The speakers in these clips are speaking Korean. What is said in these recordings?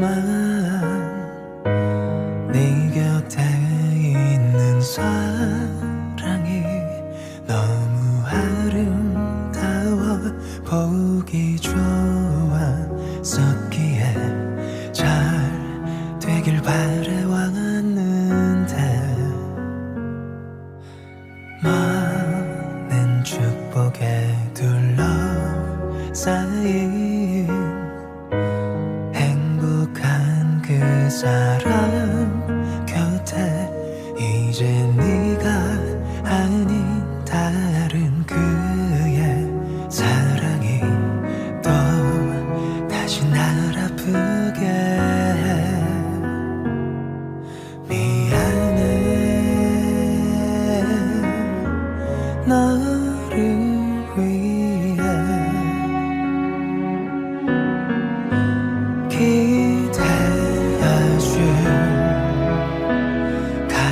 동안 네 곁에 있는 사랑이 너무 아름다워. 보기 좋았었기에 잘 되길 바래왔는데. 많은 축복에 둘러싸인 사람.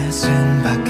passing by.